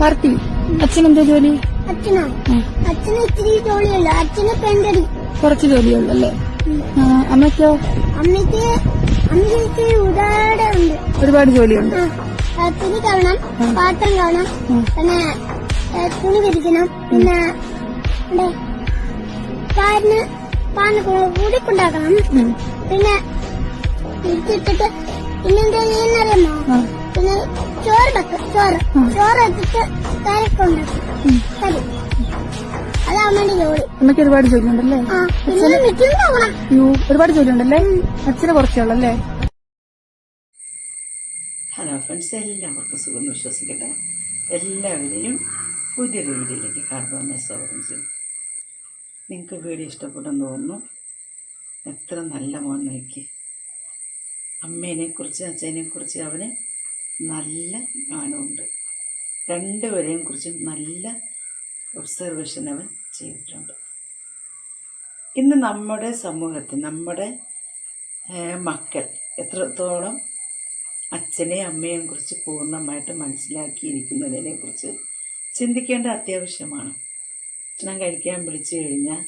Party. അച്ഛനെന്താ ജോലി? അച്ഛനാ? അച്ഛന് ഇത്തിരി ജോലിയല്ല അച്ഛന് പെണ്ടടി കുറച്ച് ജോലിയുള്ളൂ അല്ലേ അമ്മയ്ക്കോ? അമ്മയ്ക്ക് അമ്മയ്ക്ക് ഒരുപാട് ഉണ്ട് ഒരുപാട് ജോലിയുണ്ട് തുണി കാണാം പാത്രം കാണാം പിന്നെ തുണി വിരിക്കണം പിന്നെ പാലിന് പാലിന് കൂടിക്കൊണ്ടാക്കണം. പിന്നെ ഇട്ടിട്ട് പിന്നെന്താ ചെയ്യുന്നറിയാമോ? പിന്നെ ചോറ് വെക്കും ചോറ്. ചോറ് വെച്ചിട്ട്. കറി ജോലി. അമ്മയ്ക്ക് ഒരുപാട് ജോലിയുണ്ടല്ലേ? അയ്യോ ഒരുപാട് ജോലിയുണ്ടല്ലേ? അച്ഛന് കുറച്ചുള്ളല്ലേ ഹലോ ഫ്രണ്ട്സ് എല്ലാവർക്കും സുഖം വിശ്വസിക്കട്ടെ. എല്ലാവരെയും പുതിയ വീഡിയോയിലേക്ക് കാർബോനെ സ്വാഗതം ചെയ്യും നിങ്ങൾക്ക് വീഡിയോ ഇഷ്ടപ്പെട്ടെന്ന് തോന്നുന്നു. എത്ര നല്ല മോൻ നോക്കി. അമ്മേനെ കുറിച്ച് അച്ഛനെ കുറിച്ച് അവന് നല്ല ജ്ഞാനമുണ്ട് രണ്ടുപേരെയും കുറിച്ചും നല്ല ഒബ്സർവേഷൻ അവൻ ചെയ്തിട്ടുണ്ട്. ഇന്ന് നമ്മുടെ സമൂഹത്തിൽ നമ്മുടെ മക്കൾ എത്രത്തോളം അച്ഛനെയും അമ്മയെയും കുറിച്ച് പൂർണമായിട്ട് മനസ്സിലാക്കിയിരിക്കുന്നതിനെ കുറിച്ച് ചിന്തിക്കേണ്ട അത്യാവശ്യമാണ്. ഭക്ഷണം കഴിക്കാൻ വിളിച്ചു കഴിഞ്ഞാൽ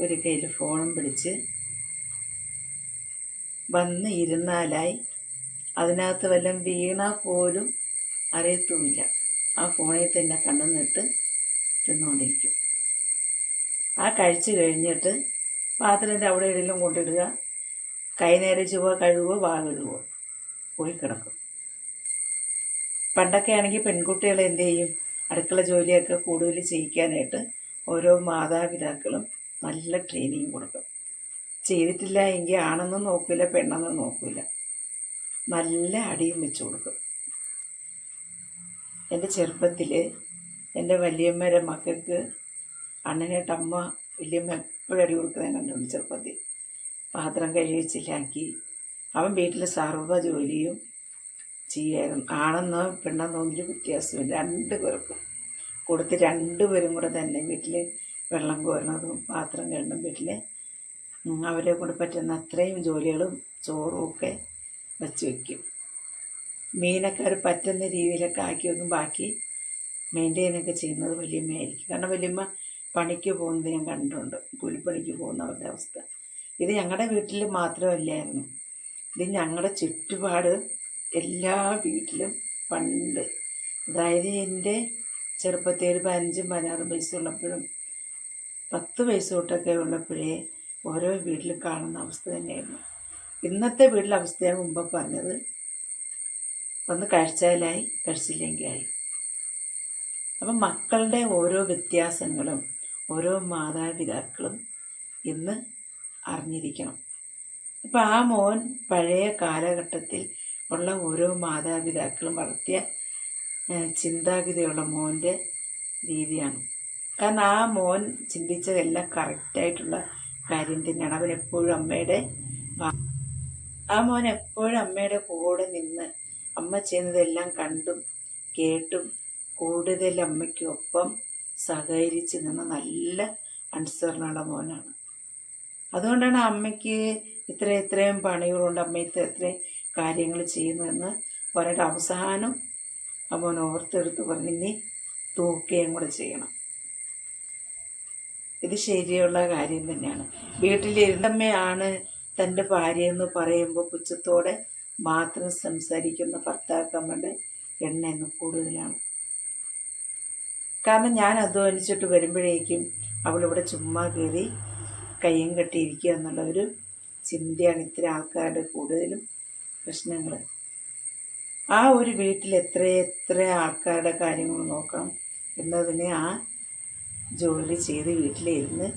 ഒരു കയ്യിൽ ഫോണും പിടിച്ച് വന്ന് ഇരുന്നാലായി അതിനകത്ത് വല്ലതും വീണാൽ പോലും അറിയത്തുമില്ല. ആ ഫോണിൽ തന്നെ കണ്ണുനിട്ട് തിന്നുകൊണ്ടിരിക്കും ആ കഴിച്ചു കഴിഞ്ഞിട്ട് പാത്രത്തിന്റെ അവിടെ എവിടെയെങ്കിലും കൊണ്ടിടുക. കൈ നേരെ ചുവ കഴുകുക വാ കഴുകുക പോയി കിടക്കും. പണ്ടൊക്കെ ആണെങ്കിൽ പെൺകുട്ടികൾ എന്ത് ചെയ്യും? അടുക്കള ജോലിയൊക്കെ കൂടുതൽ ചെയ്യിക്കാനായിട്ട് ഓരോ മാതാപിതാക്കളും നല്ല ട്രെയിനിങ് കൊടുക്കും. ചെയ്തിട്ടില്ല എങ്കിൽ ആണെന്നും നോക്കില്ല പെണ്ണെന്നും നോക്കില്ല നല്ല അടിയും വെച്ച് കൊടുക്കും. എന്റെ ചെറുപ്പത്തിൽ എന്റെ വലിയമ്മയുടെ മക്കൾക്ക് അണ്ണനായിട്ട് അമ്മ വലിയമ്മ എപ്പോഴും അടി കൊടുക്കുന്നത് കണ്ടുകൊണ്ട് ചെറുപ്പത്തിൽ. പാത്രം കഴിവച്ചിലാക്കി അവൻ വീട്ടിൽ സർവ ജോലിയും ചെയ്യായിരുന്നു. ആണെന്നോ പെണ്ണെന്നോ ഒരു വ്യത്യാസമില്ല. രണ്ട് പേർക്കും കൊടുത്ത് രണ്ടുപേരും കൂടെ തന്നെ വീട്ടിൽ വെള്ളം കോരണതും പാത്രം കഴുകുന്നതും വീട്ടിൽ അവരെ കൊണ്ട് പറ്റുന്ന അത്രയും ജോലികളും ചോറും ഒക്കെ വെച്ച് വയ്ക്കും. മീനൊക്കെ അവർ പറ്റുന്ന രീതിയിലൊക്കെ ആക്കി വെക്കും ബാക്കി മെയിന്റെയിനൊക്കെ ചെയ്യുന്നത് വലിയമ്മയായിരിക്കും. കാരണം വലിയമ്മ പണിക്ക് പോകുന്നത് ഞാൻ കണ്ടിട്ടുണ്ട്. കൂലിപ്പണിക്ക് പോകുന്നവരുടെ അവസ്ഥ. ഇത് ഞങ്ങളുടെ വീട്ടിൽ മാത്രമല്ലായിരുന്നു. ഇത് ഞങ്ങളുടെ ചുറ്റുപാട് എല്ലാ വീട്ടിലും പണ്ട് അതായത് എന്റെ ചെറുപ്പത്തിൽ ഒരു പതിനഞ്ചും പതിനാറും വയസ്സുള്ളപ്പോഴും പത്ത് വയസ്സ് തൊട്ടൊക്കെ ഉള്ളപ്പോഴേ ഓരോ വീട്ടിലും കാണുന്ന അവസ്ഥ തന്നെയായിരുന്നു. ഇന്നത്തെ വീട്ടിലെ അവസ്ഥയാണ് മുമ്പ് പറഞ്ഞത്. ഒന്ന് കഴിച്ചാലായി കഴിച്ചില്ലെങ്കിൽ ആയി അപ്പം മക്കളുടെ ഓരോ വ്യത്യാസങ്ങളും ഓരോ മാതാപിതാക്കളും ഇന്ന് അറിഞ്ഞിരിക്കണം. അപ്പം ആ മോൻ പഴയ കാലഘട്ടത്തിൽ ഉള്ള ഓരോ മാതാപിതാക്കളും വളർത്തിയ ചിന്താഗതിയുള്ള മോന്റെ രീതിയാണ്. കാരണം ആ മോൻ ചിന്തിച്ചതെല്ലാം കറക്റ്റായിട്ടുള്ള കാര്യം തന്നെയാണ്. അവൻ എപ്പോഴും അമ്മയുടെ ആ മോൻ എപ്പോഴും അമ്മയുടെ കൂടെ നിന്ന് അമ്മ ചെയ്യുന്നതെല്ലാം കണ്ടും കേട്ടും കൂടുതൽ അമ്മയ്ക്കൊപ്പം സഹകരിച്ച് നിന്ന നല്ല അനുസരണമുള്ള മോനാണ്. അതുകൊണ്ടാണ് അമ്മയ്ക്ക് ഇത്ര ഇത്രയും പണികളുണ്ട് അമ്മ ഇത്ര ഇത്രയും കാര്യങ്ങൾ ചെയ്യുന്നതെന്ന് പറഞ്ഞിട്ട് അവസാനം അവൻ ഓർത്തെടുത്ത് പറഞ്ഞ് ഇനി തൂക്കുകയും കൂടെ ചെയ്യണം. ഇത് ശരിയുള്ള കാര്യം തന്നെയാണ്. വീട്ടിലിരുന്നമ്മയാണ് തന്റെ ഭാര്യ എന്ന് പറയുമ്പോൾ പുച്ഛത്തോടെ മാത്രം സംസാരിക്കുന്ന ഭർത്താക്കമ്മയുടെ എണ്ണ കൂടുതലാണ്. കാരണം ഞാൻ അധ്വാനിച്ചിട്ട് വരുമ്പോഴേക്കും അവളിവിടെ ചുമ്മാ കയറി കയ്യും കെട്ടിയിരിക്കുക എന്നുള്ള ഒരു ചിന്തയാണ് ഇത്തരം ആൾക്കാരുടെ കൂടുതലും പ്രശ്നങ്ങൾ. ആ ഒരു വീട്ടിൽ എത്ര എത്ര ആൾക്കാരുടെ കാര്യങ്ങൾ നോക്കണം എന്നതിനെ ആ ജോലി ചെയ്ത് വീട്ടിലിരുന്ന്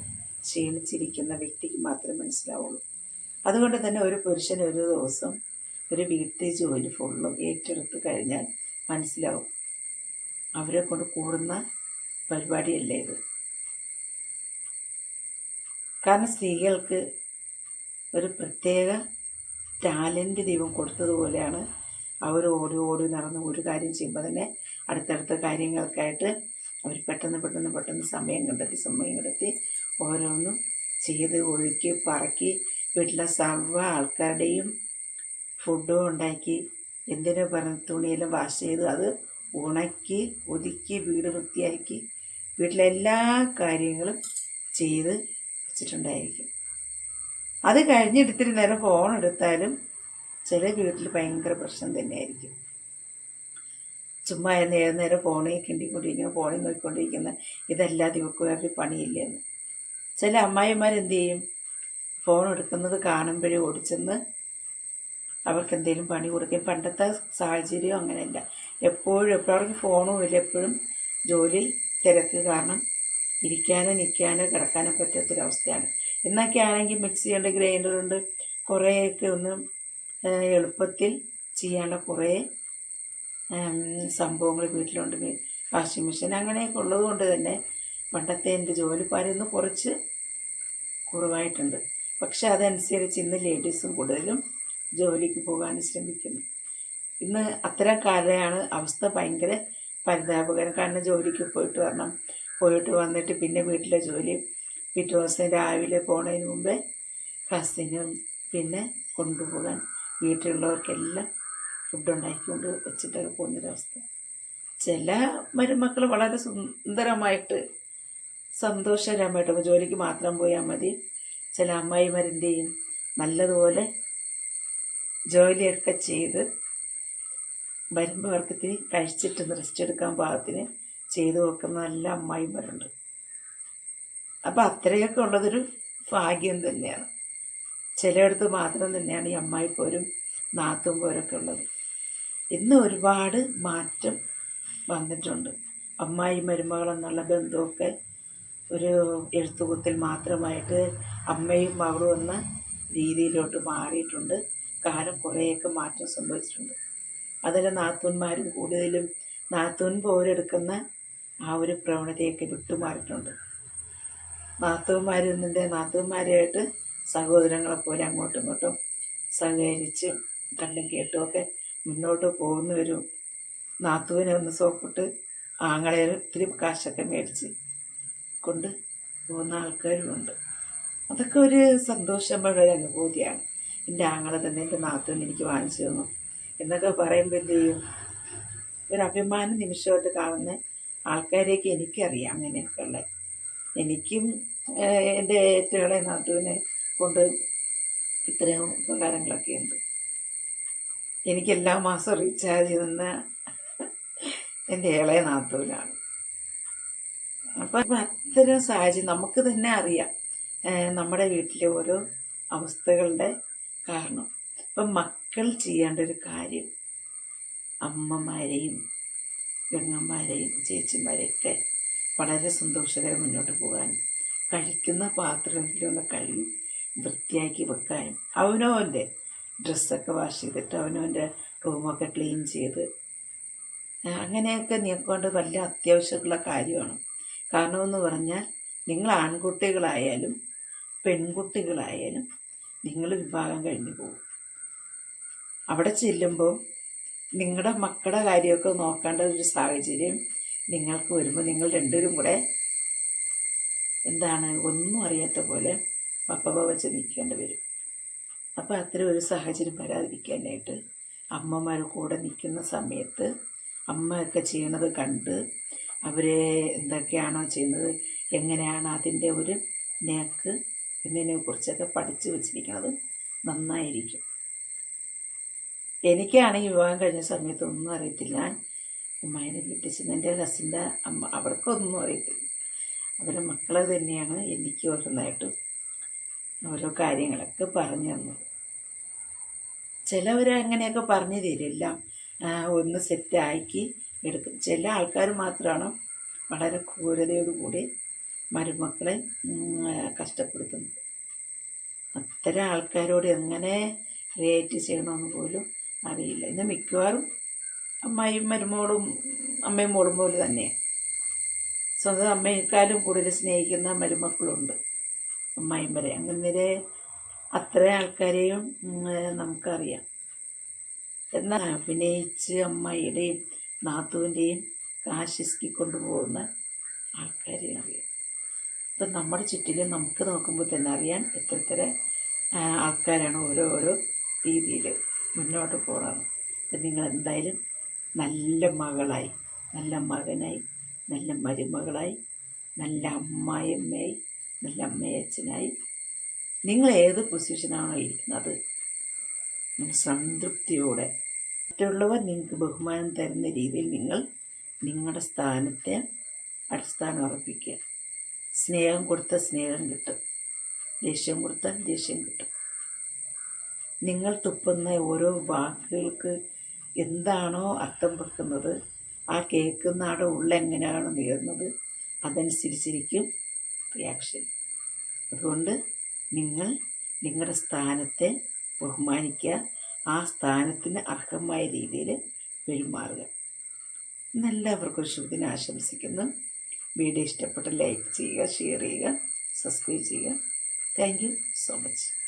ക്ഷീണിച്ചിരിക്കുന്ന വ്യക്തിക്ക് മാത്രമേ മനസ്സിലാവുള്ളൂ. അതുകൊണ്ട് തന്നെ ഒരു പുരുഷൻ ഒരു ദിവസം ഒരു വീട്ടിൽ ജോലി ഫുള്ളും ഏറ്റെടുത്ത് കഴിഞ്ഞാൽ മനസ്സിലാവും. അവരെ കൊണ്ട് കൂടുന്ന പരിപാടിയല്ലേ ഇത്? കാരണം സ്ത്രീകൾക്ക് ഒരു പ്രത്യേക ടാലന്റ് ദൈവം കൊടുത്തതുപോലെയാണ് അവർ ഓടി ഓടി നടന്ന് ഒരു കാര്യം ചെയ്യുമ്പോൾ തന്നെ അടുത്തടുത്ത കാര്യങ്ങൾക്കായിട്ട് അവർ പെട്ടെന്ന് പെട്ടെന്ന് പെട്ടെന്ന് സമയം കണ്ടെത്തി സമയം കണ്ടെത്തി ഓരോന്നും ചെയ്ത് ഒഴുക്കി പറക്കി വീട്ടിലെ സർവ ആൾക്കാരുടെയും ഫുഡും ഉണ്ടാക്കി എന്തിനു പറഞ്ഞ തുണിയെല്ലാം വാഷ് ചെയ്ത് അത് ഉണക്കി ഒതുക്കി വീട് വൃത്തിയാക്കി വീട്ടിലെ എല്ലാ കാര്യങ്ങളും ചെയ്ത് വെച്ചിട്ടുണ്ടായിരിക്കും. അത് കഴിഞ്ഞിട്ട് ഇത്തിരി നേരം ഫോൺ എടുത്താലും ചില വീട്ടിൽ ഭയങ്കര പ്രശ്നം തന്നെയായിരിക്കും. ചുമ്മാ നേരം നേരം ഫോണിൽ കിണ്ടിക്കൊണ്ടിരിക്കുന്ന ഫോണിൽ നോക്കിക്കൊണ്ടിരിക്കുന്ന ഇതല്ലാതെ ഇവർക്ക് വേറെ പണിയില്ലെന്ന്. ചില അമ്മായിമാരെന്ത് ചെയ്യും? ഫോൺ എടുക്കുന്നത് കാണുമ്പോഴേ ഓടിച്ചെന്ന് അവർക്ക് എന്തെങ്കിലും പണി കൊടുക്കുകയും പണ്ടത്തെ സാഹചര്യം അങ്ങനെയല്ല. എപ്പോഴും എപ്പോഴും ഫോണും ഇല്ല. എപ്പോഴും ജോലി തിരക്ക് കാരണം ഇരിക്കാനോ നിൽക്കാനോ കിടക്കാനോ പറ്റാത്തൊരവസ്ഥയാണ്. എന്നൊക്കെ ആണെങ്കിൽ മിക്സിയുണ്ട് ഗ്രൈൻഡറുണ്ട് കുറേയൊക്കെ ഒന്ന് എളുപ്പത്തിൽ ചെയ്യാനുള്ള കുറേ സംഭവങ്ങൾ വീട്ടിലുണ്ട്. വാഷിംഗ് മെഷീൻ അങ്ങനെയൊക്കെ ഉള്ളത് കൊണ്ട് തന്നെ പണ്ടത്തെ എന്റെ ജോലിഭാരം ഇന്ന് കുറച്ച് കുറവായിട്ടുണ്ട്. പക്ഷെ അതനുസരിച്ച് ഇന്ന് ലേഡീസും കൂടുതലും ജോലിക്ക് പോകാൻ ശ്രമിക്കുന്നു. ഇന്ന് അത്തരം കാലമാണ് അവസ്ഥ ഭയങ്കര പരിതാപകരം. കാരണം ജോലിക്ക് പോയിട്ട് വരണം പോയിട്ട് വന്നിട്ട് പിന്നെ വീട്ടിലെ ജോലി പിറ്റേ ദിവസം രാവിലെ പോണതിന് മുമ്പേ ഹസ്ബൻഡും പിന്നെ കൊണ്ടുപോകാൻ വീട്ടിലുള്ളവർക്കെല്ലാം ഫുഡ് ഉണ്ടാക്കിക്കൊണ്ട് വെച്ചിട്ടൊക്കെ പോകുന്നൊരവസ്ഥ. ചില മരുമക്കൾ വളരെ സുന്ദരമായിട്ട് സന്തോഷകരമായിട്ട് ജോലിക്ക് മാത്രം പോയാൽ മതി. ചില അമ്മായിമാരെന്ത് നല്ലതുപോലെ ജോലിയൊക്കെ ചെയ്ത് വരുമ്പോൾ അവർക്ക് ഇത്തിരി കഴിച്ചിട്ട് റെസ്റ്റ് എടുക്കാൻ പാകത്തിന് ചെയ്തു വെക്കുന്ന നല്ല അമ്മായിമാരുണ്ട്. അപ്പോൾ അത്രയൊക്കെ ഉള്ളതൊരു ഭാഗ്യം തന്നെയാണ്. ചിലയിടത്ത് മാത്രം തന്നെയാണ് ഈ അമ്മായിപ്പോരും നാത്തും പോരൊക്കെ ഉള്ളത്. ഇന്ന് ഒരുപാട് മാറ്റം വന്നിട്ടുണ്ട്. അമ്മായി മരുമകൾ എന്നുള്ള ബന്ധമൊക്കെ ഒരു എഴുത്തുകുത്തിൽ മാത്രമായിട്ട് അമ്മയും മകളും എന്ന രീതിയിലോട്ട് മാറിയിട്ടുണ്ട്. കാലം കുറേയൊക്കെ മാറ്റം സംഭവിച്ചിട്ടുണ്ട്. അതിൽ നാത്തൂന്മാരും കൂടുതലും നാത്തൂൻ പോരെടുക്കുന്ന ആ ഒരു പ്രവണതയൊക്കെ വിട്ടുമാറിയിട്ടുണ്ട്. നാത്തൂന്മാരിന്നിന്റെ നാത്തൂന്മാരായിട്ട് സഹോദരങ്ങളെ പോലെ അങ്ങോട്ടും ഇങ്ങോട്ടും സഹകരിച്ച് കണ്ടും കേട്ടുമൊക്കെ മുന്നോട്ട് പോകുന്നവരും നാത്തൂനെ ഒന്ന് സോപ്പിട്ട് ആങ്ങളെ ഒത്തിരി കാശൊക്കെ മേടിച്ച് കൊണ്ട് പോകുന്ന ആൾക്കാരുമുണ്ട്. അതൊക്കെ ഒരു സന്തോഷമുള്ള ഒരു അനുഭൂതിയാണ്. എന്റെ ആങ്ങളെ തന്നെ എന്റെ നാത്തൂൻ എനിക്ക് വാങ്ങിച്ചു തന്നു. എന്നൊക്കെ പറയുമ്പോൾ എന്ത് ചെയ്യും? ഒരു അഭിമാന നിമിഷമായിട്ട് കാണുന്ന ആൾക്കാരെയൊക്കെ എനിക്കറിയാം അങ്ങനെയൊക്കെ ഉള്ള എനിക്കും എന്റെ ഏറ്റവും നാത്തുവിനെ കൊണ്ട് ഇത്രയും ഉപകാരങ്ങളൊക്കെ ഉണ്ട്. എനിക്ക് എല്ലാ മാസവും റീചാർജ് ചെയ്യുന്ന എന്റെ ഇളയ നാത്തൂനാണ്. അപ്പം അത്തരം സാഹചര്യം നമുക്ക് തന്നെ അറിയാം. നമ്മുടെ വീട്ടിലെ ഓരോ അവസ്ഥകളുടെ കാരണം. ഇപ്പം മക്കൾ ചെയ്യേണ്ട ഒരു കാര്യം അമ്മമാരെയും പെങ്ങന്മാരെയും ചേച്ചിമാരെയൊക്കെ വളരെ സന്തോഷകരം മുന്നോട്ട് പോകാനും കഴിക്കുന്ന പാത്രത്തിലുള്ള കഴുകി വൃത്തിയാക്കി വെക്കാനും അവനവന്റെ ഡ്രസ്സൊക്കെ വാഷ് ചെയ്തിട്ട് അവനവന്റെ റൂമൊക്കെ ക്ലീൻ ചെയ്ത് അങ്ങനെയൊക്കെ നീക്കൊണ്ട് വലിയ അത്യാവശ്യമുള്ള കാര്യമാണ്? കാരണമെന്ന് പറഞ്ഞാൽ നിങ്ങൾ ആൺകുട്ടികളായാലും പെൺകുട്ടികളായാലും നിങ്ങൾ വിവാഹം കഴിഞ്ഞു പോകും. അവിടെ ചെല്ലുമ്പോൾ നിങ്ങളുടെ മക്കളുടെ കാര്യമൊക്കെ നോക്കേണ്ട ഒരു സാഹചര്യം നിങ്ങൾക്ക് വരുമ്പോൾ നിങ്ങൾ രണ്ടുപേരും കൂടെ എന്താണ് ഒന്നും അറിയാത്ത പോലെ പപ്പ വെച്ച് നിൽക്കേണ്ടി വരും. അപ്പോൾ അത്തരം ഒരു സാഹചര്യം വരാതിരിക്കാനായിട്ട് അമ്മമാർ കൂടെ നിൽക്കുന്ന സമയത്ത് അമ്മയൊക്കെ ചെയ്യണത് കണ്ട് അവരെ എന്തൊക്കെയാണോ ചെയ്യുന്നത് എങ്ങനെയാണ് അതിന്റെ ഒരു നേക്ക് എന്നതിനെ കുറിച്ചൊക്കെ പഠിച്ചു വെച്ചിരിക്കുന്നത്. നന്നായിരിക്കും. എനിക്കാണെങ്കിൽ വിവാഹം കഴിഞ്ഞ സമയത്ത് ഒന്നും അറിയത്തില്ല. ഉമ്മായിനെ വീട്ടിൽ എന്റെ കസിന്റെ അമ്മ അവർക്കൊന്നും അറിയത്തില്ല. അവരുടെ മക്കൾ തന്നെയാണ് എനിക്ക് ഓരോന്നായിട്ടും ഓരോ കാര്യങ്ങളൊക്കെ പറഞ്ഞു തന്നത്. ചിലവർ അങ്ങനെയൊക്കെ പറഞ്ഞു തരില്ല ഒന്ന് സെറ്റാക്കി എടുക്കും. ചില ആൾക്കാർ മാത്രമാണ് വളരെ ക്രൂരതയോടുകൂടി മരുമക്കളെ കഷ്ടപ്പെടുത്തുന്നത്. അത്തരം ആൾക്കാരോട് എങ്ങനെ റിയേറ്റ് ചെയ്യണമെന്ന് പോലും അറിയില്ല. ഇന്ന് മിക്കവാറും അമ്മായും മരുമോളും അമ്മയും മോളും പോലെ തന്നെയാണ് സ്വന്തം അമ്മയെക്കാളും കൂടുതൽ സ്നേഹിക്കുന്ന മരുമക്കളുണ്ട് അമ്മായും വരെ അങ്ങനെ അത്ര ആൾക്കാരെയും നമുക്കറിയാം. എന്നാൽ അഭിനയിച്ച് അമ്മയുടെയും നാത്തുവിന്റെയും കാശിസ്കി കൊണ്ടുപോകുന്ന ആൾക്കാരെ അറിയാം ഇപ്പം നമ്മുടെ ചുറ്റിലും നമുക്ക് നോക്കുമ്പോൾ തന്നെ അറിയാൻ എത്ര ആ, ആൾക്കാരാണ് ഓരോ രീതിയിൽ മുന്നോട്ട് പോകണം അപ്പം നിങ്ങൾ എന്തായാലും നല്ല മകളായി നല്ല മകനായി നല്ല മരുമകളായി നല്ല അമ്മായിയമ്മയായി നല്ല അമ്മയച്ഛനായി നിങ്ങൾ ഏത് പൊസിഷനാണോ ഇരിക്കുന്നത്? സംതൃപ്തിയോടെ മറ്റുള്ളവർ നിങ്ങൾക്ക് ബഹുമാനം തരുന്ന രീതിയിൽ നിങ്ങൾ നിങ്ങളുടെ സ്ഥാനത്തെ അടിസ്ഥാനം ഉറപ്പിക്കുക. സ്നേഹം കൊടുത്ത സ്നേഹം കിട്ടും. ദേഷ്യം കൊടുത്താൽ ദേഷ്യം കിട്ടും. നിങ്ങൾ തുപ്പുന്ന ഓരോ വാക്കുകൾക്ക് എന്താണോ അർത്ഥം വെക്കുന്നത് ആ കേൾക്കുന്ന ആടെ ഉള്ള എങ്ങനെയാണോ നീറുന്നത് അതനുസരിച്ചിരിക്കും റിയാക്ഷൻ അതുകൊണ്ട് നിങ്ങൾ നിങ്ങളുടെ സ്ഥാനത്തെ ബഹുമാനിക്കുക ആ സ്ഥാനത്തിന് അർഹമായ രീതിയിൽ പെരുമാറുക. എന്നെല്ലാവർക്കും ഒരു ശുഭദിനം ആശംസിക്കുന്നു. വീഡിയോ ഇഷ്ടപ്പെട്ട ലൈക്ക് ചെയ്യുക ഷെയർ ചെയ്യുക സബ്സ്ക്രൈബ് ചെയ്യുക. Thank so much.